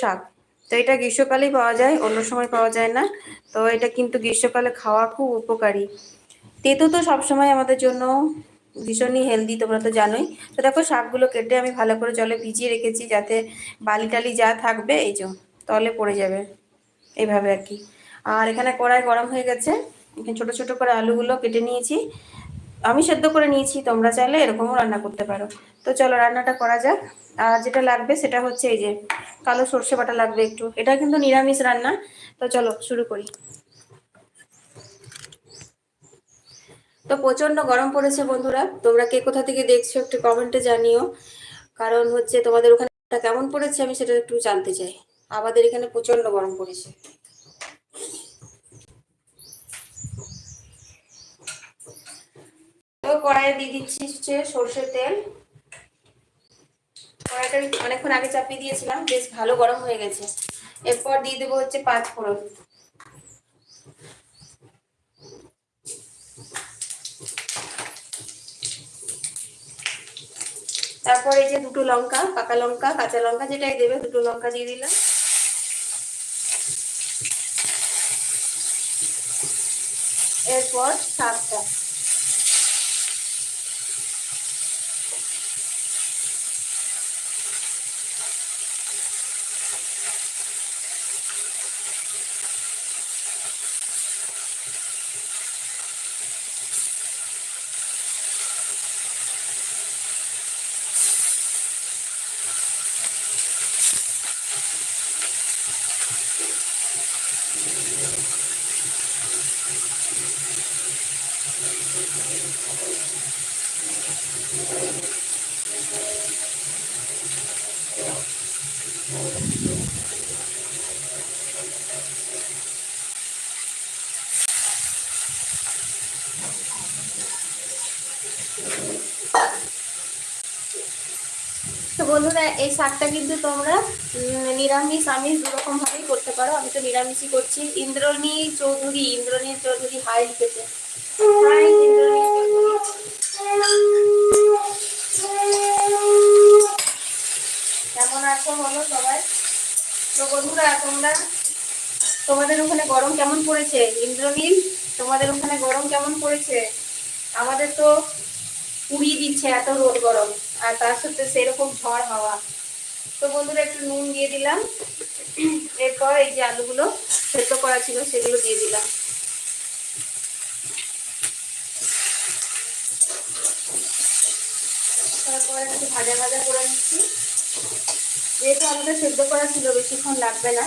শাক। তো এটা গ্রীষ্মকালেই পাওয়া যায়, অন্য সময় পাওয়া যায় না। তো এটা কিন্তু গ্রীষ্মকালে খাওয়া খুব উপকারী। তেঁতু তো সবসময় আমাদের জন্য ভীষণই হেলদি তোমরা তো জানোই। তো দেখো, শাকগুলো কেটে আমি ভালো করে জলে ভিজিয়ে রেখেছি যাতে বালি টালি যা থাকবে, এই যে, তলে পড়ে যাবে। এইভাবে আর কি। আর এখানে কড়াই গরম হয়ে গেছে। এখানে ছোটো ছোটো করে আলুগুলো কেটে নিয়েছি। আমি সেদ্ধ করে নিয়েছি, তোমরা চাইলে এরকমও রান্না করতে পারো। তো চলো রান্নাটা করা যাক। আর যেটা লাগবে সেটা হচ্ছে এই যে কালো সর্ষে বাটা লাগবে একটু। এটা কিন্তু নিরামিষ রান্না। তো চলো শুরু করি। তো প্রচণ্ড গরম পড়েছে বন্ধুরা। তোমরা কে কোথা থেকে দেখছ একটু কমেন্টে জানিও। কারণ হচ্ছে তোমাদের ওখানে কেমন পড়েছে আমি সেটা একটু জানতে চাই। আমাদের এখানে প্রচণ্ড গরম পড়েছে। তো কড়াইয়ে দিয়ে দিচ্ছি হচ্ছে সর্ষের তেল। কড়াইটা অনেকক্ষণ আগে চাপিয়ে দিয়েছিলাম, বেশ ভালো গরম হয়ে গেছে। এরপর দিয়ে দেবো হচ্ছে পাঁচ ফোড়ন। তারপর এই যে দুটো লঙ্কা, পাকা লঙ্কা, কাঁচা লঙ্কা যেটাই দেবে, দুটো লঙ্কা দিয়ে দিলাম। এরপর শাকটা। বন্ধুরা, এই শাকটা কিন্তু তোমরা নিরামিষ, আমিষ দুরকম ভাবেই করতে পারো। আমি তো নিরামিষই করছি। ইন্দ্রনী চৌধুরী ইন্দ্রনী চৌধুরী হাই লিখেছে কেমন আছো বলো সবাই? তো বন্ধুরা, তোমরা, তোমাদের ওখানে গরম কেমন পড়েছে? ইন্দ্রনীল তোমাদের ওখানে গরম কেমন পড়েছে? আমাদের তো পুড়িয়ে দিচ্ছে এত রোদ গরম। আর তার সাথে সেরকম ঝড় হাওয়া। তো বন্ধুরা, একটু নুন দিয়ে দিলাম। এরপর এই যে আলুগুলো সেদ্ধ করা ছিল, সেগুলো দিয়ে দিলাম। তারপর একটু ভাজা ভাজা করে নিচ্ছি। যেহেতু আমাদের সেদ্ধ করা ছিল, বেশিক্ষণ লাগবে না।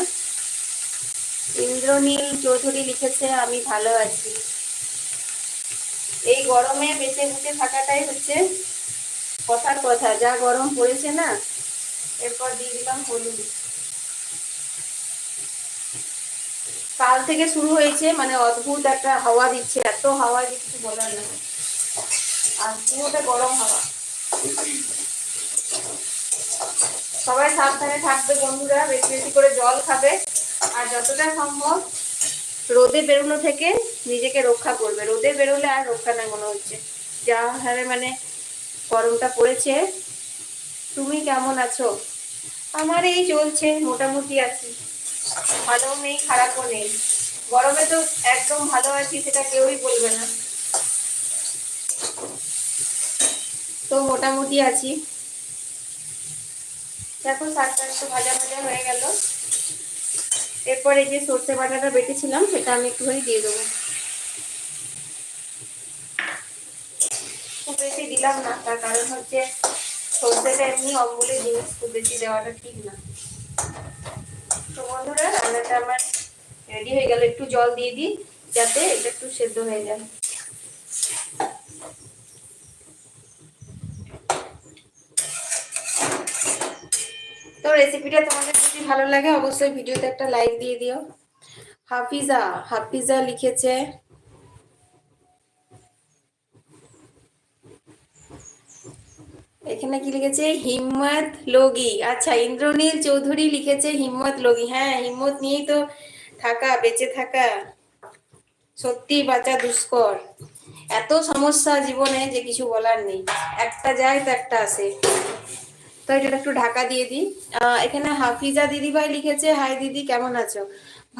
ইন্দ্রনীল চৌধুরী লিখেছে, আমি ভালো আছি। এই গরমে বেঁচে বুঝে থাকাটাই হচ্ছে কথার কথা, যা গরম পড়েছে না, এরপর দিয়ে দিলাম হলুদ। কাল থেকে শুরু হয়েছে মানে অদ্ভুত একটা হাওয়া দিচ্ছে, এত হাওয়া যে কিছু বলার না আর পুরোটা গরম হাওয়া। সবাই সাবধানে থাকবে বন্ধুরা, বেশি বেশি করে জল খাবে। আর যতটা সম্ভব রোদে বেরোনো থেকে নিজেকে রক্ষা করবে। রোদে বেরোলে আর রক্ষা নাই মনে হচ্ছে। যা হারে মানে গরমটা পড়েছে। তুমি কেমন আছো? আমার এই চলছে, মোটামুটি আছি। ভালো নেই, খারাপও নেই। গরমে তো একদম ভালো আছি, সেটা কেউই বলবে না। তো মোটামুটি আছি। দেখো শাকটা একটু ভাজা ভাজা হয়ে গেল। এরপর যে সর্ষে বাটাটা বেটেছিলাম, সেটা আমি একটুখানি দিয়ে দেবো খুব বেশি দিলাম না, তার কারণ হচ্ছে সর্ষেটা এমনি অম্বলের জিনিস খুব বেশি দেওয়াটা ঠিক না। তো বন্ধুরা, রান্নাটা আমার রেডি হয়ে গেল। একটু জল দিয়ে দিই, যাতে এটা একটু সেদ্ধ হয়ে যায়। তো রেসিপিটা তোমাদের যদি ভালো লাগে, অবশ্যই ভিডিওতে একটা লাইক দিয়ে দিও। হাফিজা হাফিজা লিখেছে এখানে কি লিখেছে? হিম্মত লগি। আচ্ছা ইন্দ্রনীল চৌধুরী লিখেছে হিম্মত লগি। হ্যাঁ হিম্মত নিয়েই তো থাকা, বেঁচে থাকা। সত্যি বাঁচা দুষ্কর। এত সমস্যা জীবনে যে কিছু বলার নেই। একটা যায় তো একটা আসে। তো এটা একটু ঢাকা দিয়ে দিই। এখানে হাফিজা দিদিভাই লিখেছে, হাই দিদি, কেমন আছো?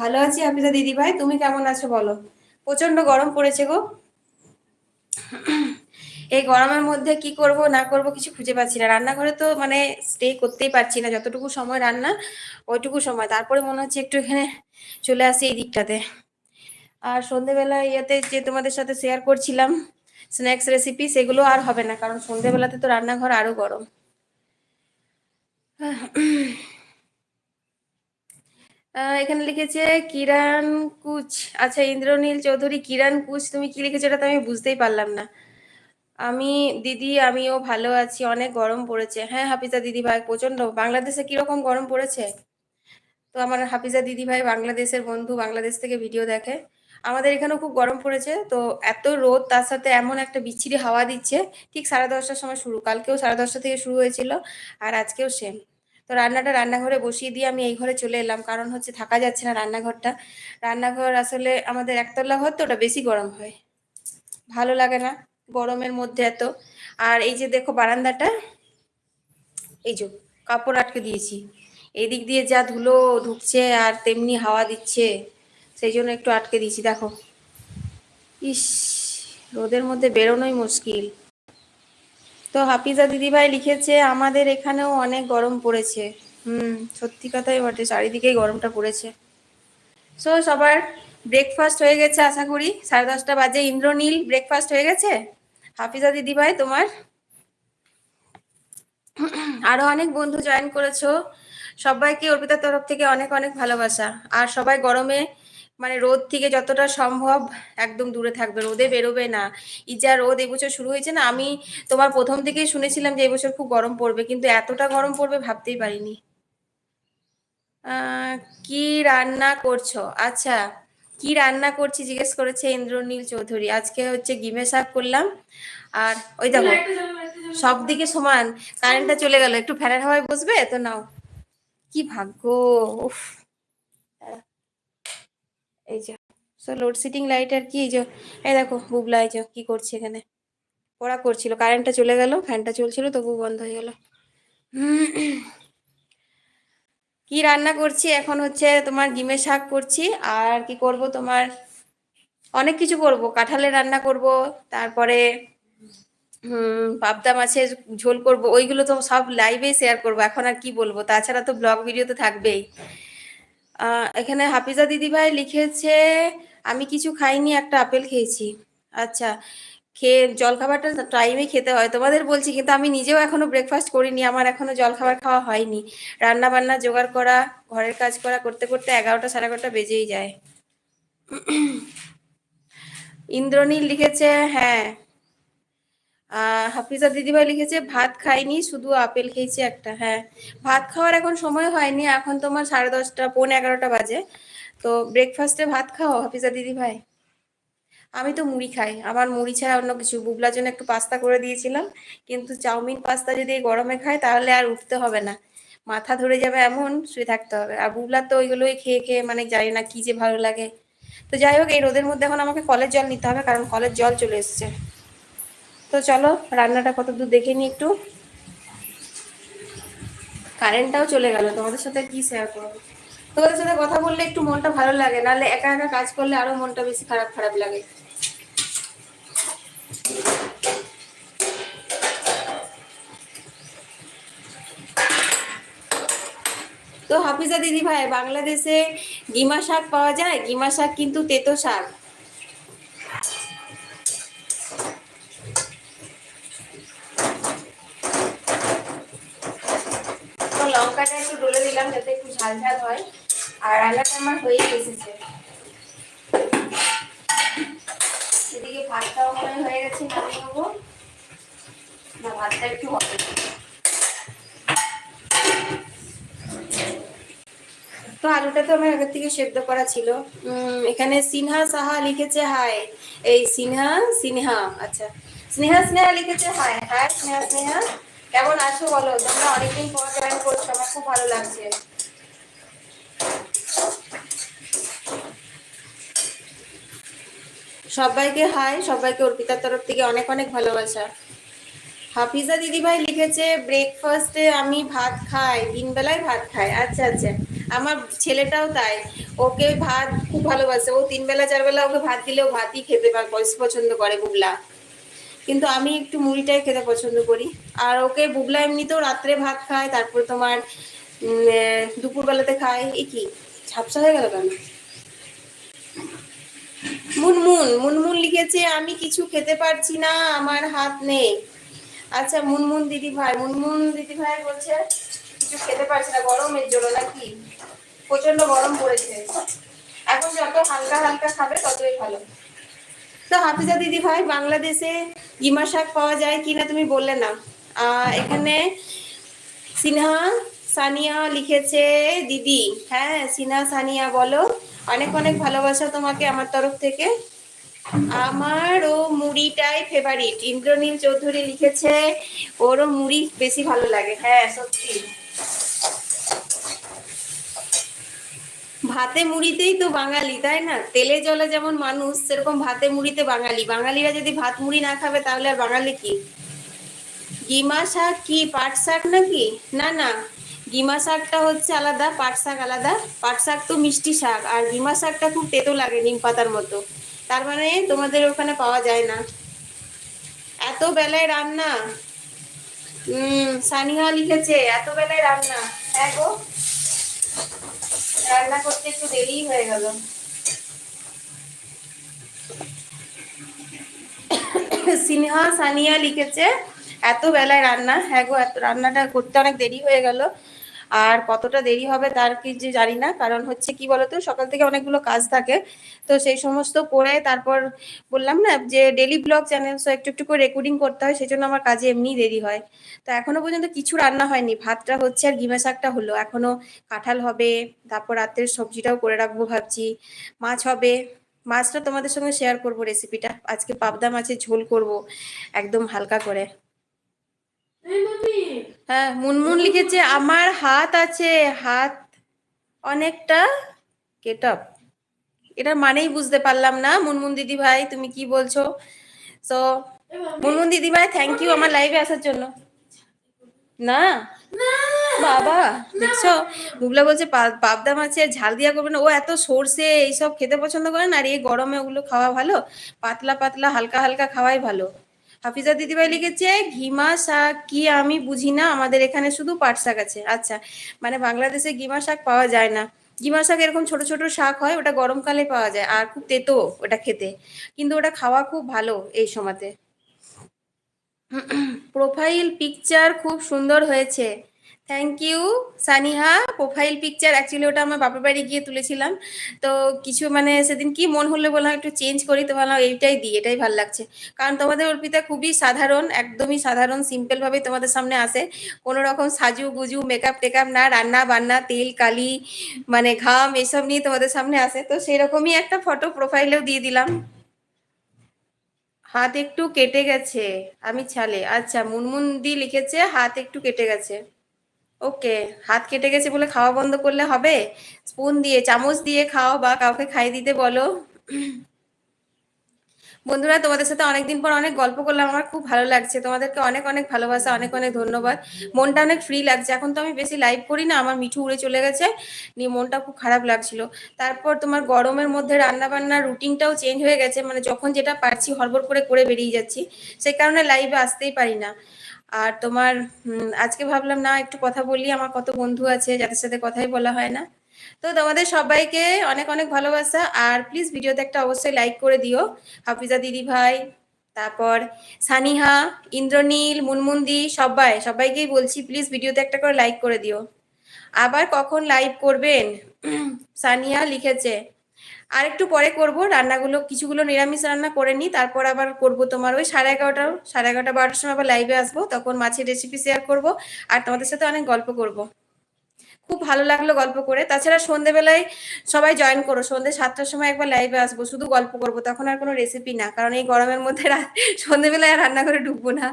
ভালো আছি হাফিজা দিদিভাই, তুমি কেমন আছো বলো? প্রচণ্ড গরম পড়েছে গো। এই গরমের মধ্যে কি করব, না করব কিছু খুঁজে পাচ্ছি না। রান্নাঘরে তো মানে স্টে করতেই পারছি না, যতটুকু সময় রান্না, ওইটুকু সময়। তারপরে মনে হচ্ছে একটু এখানে চলে আসি এই দিকটাতে। আর সন্ধেবেলা ইয়েতে যে তোমাদের সাথে শেয়ার করছিলাম স্ন্যাক্স রেসিপি সেগুলো আর হবে না, কারণ সন্ধেবেলাতে তো রান্নাঘর আরও গরম। এখানে লিখেছে কিরান কুচ। আচ্ছা ইন্দ্রনীল চৌধুরী, কিরান কুচ, তুমি কি লিখেছো? এটা তো আমি বুঝতেই পারলাম না। আমি, দিদি, আমিও ভালো আছি, অনেক গরম পড়েছে। হ্যাঁ হাফিজা দিদি ভাই প্রচণ্ড বাংলাদেশে কীরকম গরম পড়েছে? তো আমার হাফিজা দিদি ভাই বাংলাদেশের বন্ধু, বাংলাদেশ থেকে ভিডিও দেখে। আমাদের এখানেও খুব গরম পড়েছে, তো এত রোদ, তার সাথে এমন একটা বিচ্ছিরি হাওয়া দিচ্ছে। ঠিক সাড়ে দশটার সময় শুরু, কালকেও সাড়ে দশটা থেকে শুরু হয়েছিল, আর আজকেও সেম তো রান্নাটা রান্নাঘরে বসিয়ে দিয়ে আমি এই ঘরে চলে এলাম, কারণ হচ্ছে থাকা যাচ্ছে না রান্নাঘরটা। রান্নাঘর আসলে আমাদের একতলা ঘর, তো ওটা বেশি গরম হয়। ভালো লাগে না। গরমের মধ্যে এত। আর এই যে দেখো বারান্দাটা, এই যে কাপড় আটকে দিয়েছি। এই দিক দিয়ে যা ধুলো ঢুকছে আর তেমনি হাওয়া দিচ্ছে, সেই জন্য একটু আটকে দিয়েছি, দেখো। ইস, রোদের মধ্যে বেরোনোই মুশকিল। তো হাফিজা দিদিভাই লিখেছে, আমাদের এখানেও অনেক গরম পড়েছে। হুম, সত্যি কথাই বটে, চারিদিকেই গরমটা পড়েছে। সো সবার ব্রেকফাস্ট হয়ে গেছে, আশা করি। সাড়ে দশটা বাজে। ইন্দ্রনীল ব্রেকফাস্ট হয়ে গেছে? হাফিজা দিদিভাই, তোমার? আরও অনেক বন্ধু জয়েন করেছ। সবাইকে অর্পিতার তরফ থেকে অনেক অনেক ভালোবাসা। আর সবাই গরমে মানে রোদ থেকে যতটা সম্ভব একদম দূরে থাকবে, রোদে বেরোবে না। যা রোদ এবছর শুরু হয়েছে না, আমি তোমার প্রথম থেকেই শুনেছিলাম যে এবছর খুব গরম পড়বে, কিন্তু এতটা গরম পড়বে ভাবতেই পারিনি। কি রান্না করছ? আচ্ছা কি রান্না করছি জিজ্ঞেস করেছে ইন্দ্রনীল চৌধুরী। আজকে হচ্ছে গিমে শাক করলাম। আর ওই দেখো সব দিকে সমান। কারেন্টটা চলে গেল, একটু ফ্যানের হাওয়ায় বসবে? তো নাও। কি ভাগ্য, উফ। এই যে সো লোডশেডিং লাইট আর কি, এই যে, এই দেখো, বুবলা, এই যে, কি করছে এখানে? পড়া করছিল কারেন্টটা চলে গেল ফ্যানটা চলছিল তবু বন্ধ হয়ে গেল। কি রান্না করছি? এখন হচ্ছে তোমার ডিমের শাক করছি। আর কি করব তোমার? অনেক কিছু করব। কাঁঠালের রান্না করব। তারপরে হুম পাবদা মাছের ঝোল করব। ওইগুলো তো সব লাইভে শেয়ার করব। এখন আর কি বলব? তাছাড়া তো ব্লগ ভিডিও তো থাকবেই। এখানে হাফিজা দিদিভাই লিখেছে, আমি কিছু খাইনি, একটা আপেল খেয়েছি। আচ্ছা খেয়ে, জলখাবারটা টাইমে খেতে হয়। তোমাদের বলছি, কিন্তু আমি নিজেও এখনও ব্রেকফাস্ট করিনি, আমার এখনও জলখাবার খাওয়া হয়নি। রান্না বান্না জোগাড় করা, ঘরের কাজ করা করতে করতে এগারোটা সাড়ে এগারোটা বেজেই যায়। ইন্দ্রনীল লিখেছে হ্যাঁ। হাফিজা দিদিভাই লিখেছে, ভাত খাইনি, শুধু আপেল খেয়েছি একটা হ্যাঁ। ভাত খাওয়ার এখন সময় হয়নি, এখন তোমার সাড়ে দশটা, পৌনে এগারোটা বাজে। তো ব্রেকফাস্টে ভাত খাও, হাফিজা দিদিভাই? আমি তো মুড়ি খাই। আমার মুড়ি ছাড়া অন্য কিছু। বুবলার জন্য একটু পাস্তা করে দিয়েছিলাম। কিন্তু চাউমিন পাস্তা যদি গরমে খাই তাহলে আর উঠতে হবে না। মাথা ধরে যাবে এমন, শুয়ে থাকতে হবে। আর বুবলার তো ওইগুলোই খেয়ে খেয়ে মানে জানি না কি যে ভালো লাগে। তো যাই হোক, এই রোদের মধ্যে এখন আমাকে কলের জল নিতে হবে, কারণ কলের জল চলে এসছে। তো চলো, রান্নাটা কত দূর দেখে নিই একটু। কারেন্টটাও চলে গেল। তোমাদের সাথে কি শেয়ার করব? তোমাদের সাথে কথা বললে একটু মনটা ভালো লাগে, নাহলে একা একা কাজ করলে আরও মনটা বেশি খারাপ খারাপ লাগে। তো হাফিজা দিদি ভাই, বাংলাদেশে গিমা শাক পাওয়া যায়? গিমা শাক কিন্তু তেতো শাক তো লঙ্কাটা একটু ডলে দিলাম যাতে একটু ঝাল ঝাল হয় আর রান্নাটা আমার হয়ে এসেছে। এদিকে ভাতটাও মনে হয়ে গেছে, নামিয়ে না, ভাতটা একটু তো আলুটা তো আমার আগের থেকে সেদ্ধ করা ছিল। এখানে সিনহা সাহা লিখেছে হাই এই সিনহা সিনহা আচ্ছা। স্নেহা স্নেহা লিখেছে হাই হাই স্নেহা স্নেহা। কেমন আছো বলো? তোমরা অনেকদিন পর জয়েন করছ, আমার খুব ভালো লাগছে। সবাইকে হাই, সবাইকে অর্পিতার তরফ থেকে অনেক অনেক ভালোবাসা। হাফিজা দিদিভাই লিখেছে ব্রেকফাস্টে আমি ভাত খাই তিন বেলায় ভাত খাই। আচ্ছা আচ্ছা। আমার ছেলেটাও তাই। ওকে ভাত খুব ভালোবাসে। ও তিন বেলা চার বেলা ওকে ভাত দিলেও ভাতই খেতে পছন্দ করে বুবলা। কিন্তু আমি একটু মুড়িটাই খেতে পছন্দ করি। আর ওকে বুবলা এমনিতেও রাত্রে ভাত খায়, তারপর তোমার দুপুরবেলাতে খায়। এই কি? ঝাপসা হয়ে গেল কেন? মুনমুন মুনমুন লিখেছে, আমি কিছু খেতে পারছি না, আমার হাত নেই। আচ্ছা মুনমুন দিদি ভাই, মুনমুন দিদি ভাই বলছে, কিছু খেতে পারছি না, গরমের জন্য নাকি? প্রচণ্ড গরম পড়েছে। এখন যত হালকা হালকা খাবে, ততই ভালো। তো হাফিজা দিদি ভাই, বাংলাদেশে গিমা শাক পাওয়া যায় কিনা তুমি বললে না। এখানে সিনহা সানিয়া লিখেছে, দিদি হ্যাঁ সিনহা সানিয়া বলো। অনেক অনেক ভালোবাসা তোমাকে আমার তরফ থেকে। আমার ও মুড়িটাই ফেভারিট ইন্দ্রনীল চৌধুরী লিখেছে, ওরও মুড়ি বেশি ভালো লাগে। হ্যাঁ সত্যি। ভাতে মুড়িতেই তো বাঙালি, তাই না? তেলে জলে যেমন মানুষ, সেরকম ভাতে মুড়িতে বাঙালি। বাঙালিরা যদি ভাত মুড়ি না খাবে, তাহলে আর বাঙালি কি? গিমা শাক কি পাট শাক নাকি? না না। গিমা শাকটা হচ্ছে আলাদা, পাট শাক আলাদা। পাট শাক তো মিষ্টি শাক, আর গিমা শাকটা খুব তেতো লাগে নিম পাতার মতো। তার মানে তোমাদের ওখানে পাওয়া যায় না। এত বেলায় রান্না। হুম সানিহা লিখেছে, এত বেলায় রান্না। হ্যাঁ গো। রান্না করতে একটু দেরি হয়ে গেল। সিনহা সানিয়া লিখেছে এত বেলায় রান্না হ্যাঁ গো, এত রান্নাটা করতে অনেক দেরি হয়ে গেল। আর কতটা দেরি হবে তার কি যে জানি না, কারণ হচ্ছে কি বলতো, সকাল থেকে অনেকগুলো কাজ থাকে। তো সেই সমস্ত করে তারপর বললাম না যে ডেলি ব্লগ চ্যানেল সো একটু একটু করে রেকর্ডিং করতে হয় সেই জন্য আমার কাজে এমনি দেরি হয়। তো এখনও পর্যন্ত কিছু রান্না হয়নি, ভাতটা হচ্ছে আর গিমা শাকটা হলো। এখনও কাঁঠাল হবে, তারপর রাতের সবজিটাও করে রাখব ভাবছি। মাছ হবে, মাছটা তোমাদের সঙ্গে শেয়ার করব রেসিপিটা আজকে পাবদা মাছের ঝোল করব, একদম হালকা করে। হ্যাঁ মুনমুন লিখেছে, আমার হাত আছে, হাত অনেকটা কেটপ এটার মানেই বুঝতে পারলাম না, মুনমুন দিদি ভাই তুমি কি বলছো? সো মুনমুন দিদি ভাই থ্যাংক ইউ আমার লাইভে আসার জন্য। না? বাবা, দেখছ? বুবলা বলছে পাবদা মাছের ঝাল দিয়া করবে না। ও এত সর্ষে এইসব খেতে পছন্দ করে না, আর এই গরমে ওগুলো খাওয়া ভালো? পাতলা পাতলা, হালকা হালকা খাওয়াই ভালো। হাফিজা দিদিভাই লিখেছে ঘিমা শাক কি আমি বুঝি না, আমাদের এখানে শুধু পাট শাক আছে। আচ্ছা মানে বাংলাদেশে ঘিমা শাক পাওয়া যায় না। ঘিমা শাক এরকম ছোট ছোট শাক হয়, ওটা গরমকালে পাওয়া যায়, আর খুব তেতো ওটা খেতে। কিন্তু ওটা খাওয়া খুব ভালো এই সময়তে। প্রোফাইল পিকচার খুব সুন্দর হয়েছে। Thank you Saniha. Profile picture actually ওটা আমার বাপের বাড়ি গিয়ে তুলেছিলাম। তো কিছু মানে সেদিন কি মন হলো বললাম একটু চেঞ্জ করি, তো ভাবলাম এইটাই দিই, এটাই ভালো লাগছে। কারণ তোমাদের অর্পিতা খুবই সাধারণ, একদমই সাধারণ সিম্পল ভাবে তোমাদের সামনে আসে। কোনো রকম সাজু গুজু মেকআপ টেকআপ না, রান্না বান্না, তেল, কালি মানে ঘাম, এসব নিয়ে তোমাদের সামনে আসে। তো সেই রকমই একটা ফটো প্রোফাইলেও দিয়ে দিলাম। হাত একটু কেটে গেছে, আমি ছালে। আচ্ছা মুনমুন দি লিখেছে, হাত একটু কেটে গেছে। ওকে, হাত কেটে গেছে বলে খাওয়া বন্ধ করলে হবে? স্পুন দিয়ে, চামচ দিয়ে খাও বা কাউকে খাইয়ে দিতে বলো। বন্ধুরা, তোমাদের সাথে অনেকদিন পর অনেক গল্প করলাম, আমার খুব ভালো লাগছে। তোমাদেরকে অনেক অনেক ভালোবাসা, অনেক অনেক ধন্যবাদ। মনটা অনেক ফ্রি লাগছে, এখন তো আমি বেশি লাইভ করি না, আমার মিঠু উড়ে চলে গেছে। নিয়ে মনটা খুব খারাপ লাগছিল। তারপর তোমার গরমের মধ্যে রান্না বান্নার রুটিনটাও চেঞ্জ হয়ে গেছে মানে যখন যেটা পারছি হড়বড় করে করে বেরিয়ে যাচ্ছি, সেই কারণে লাইভে আসতেই পারি না। আর তোমার আজকে ভাবলাম, না, একটু কথা বলি, আমার কত বন্ধু আছে, যাদের সাথে কথাই বলা হয় না। তো তোমাদের সবাইকে অনেক অনেক ভালোবাসা, আর প্লিজ ভিডিওতে একটা অবশ্যই লাইক করে দিও। হাফিজা দিদি ভাই, তারপর সানিহা, ইন্দ্রনীল, মুনমুন্দি, সবাই, সবাইকেই বলছি প্লিজ ভিডিওতে একটা করে লাইক করে দিও। আবার কখন লাইভ করবেন? সানিয়া লিখেছে আর একটু পরে করব, রান্নাগুলো, কিছুগুলো নিরামিষ রান্না করে নিই, তারপর আবার করব তোমার ওই সাড়ে এগারোটা সাড়ে এগারোটা, বারোটার সময় আবার লাইভে আসব, তখন মাছের রেসিপি শেয়ার করব, আর তোমাদের সাথে অনেক গল্প করব। খুব ভালো লাগল গল্প করে। তাছাড়া সন্ধেবেলায় সবাই জয়েন করো। সন্ধে সাতটার সময় একবার লাইভে আসব। শুধু গল্প করব, তখন আর কোনো রেসিপি না। কারণ এই গরমের মধ্যে সন্ধেবেলায় রান্না করে ঢুকবো না।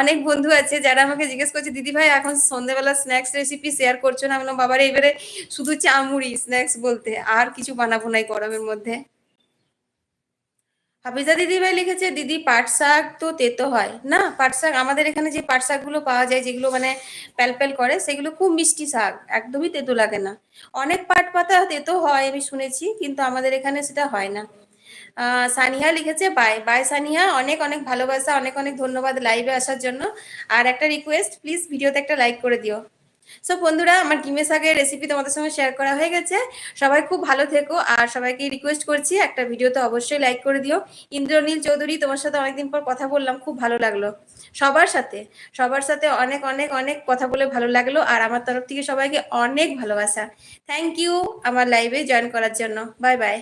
অনেক বন্ধু আছে যারা আমাকে জিজ্ঞেস করছে, দিদি ভাই, এখন সন্ধেবেলা স্ন্যাক্স রেসিপি শেয়ার করছ না? আমি বাবার, এবারে শুধু চামুড়ি স্ন্যাক্স বলতে আর কিছু বানাবো না এই গরমের মধ্যে। হাফিজা দিদি ভাই লিখেছে, দিদি, পাট শাক তো তেতো হয়। না, পাট শাক, আমাদের এখানে যে পাট শাকগুলো পাওয়া যায়, যেগুলো মানে প্যালপ্যাল করে, সেগুলো খুব মিষ্টি শাক, একদমই তেতো লাগে না। অনেক পাট পাতা তেতো হয়, আমি শুনেছি, কিন্তু আমাদের এখানে সেটা হয় না। সানিয়া লিখেছে, বাই বাই সানিয়া অনেক অনেক ভালোবাসা, অনেক অনেক ধন্যবাদ লাইভে আসার জন্য। আর একটা রিকোয়েস্ট প্লিজ ভিডিওতে একটা লাইক করে দিও। সো বন্ধুরা, আমার ডিমের শাকের রেসিপি তোমাদের সঙ্গে শেয়ার করা হয়ে গেছে। সবাই খুব ভালো থেকো, আর সবাইকে রিকোয়েস্ট করছি, একটা ভিডিওতে অবশ্যই লাইক করে দিও। ইন্দ্রনীল চৌধুরী, তোমার সাথে অনেকদিন পর কথা বললাম, খুব ভালো লাগল। সবার সাথে সবার সাথে অনেক অনেক অনেক কথা বলে ভালো লাগল, আর আমার তরফ থেকে সবাইকে অনেক ভালোবাসা। থ্যাংক ইউ আমার লাইভে জয়েন করার জন্য। Bye bye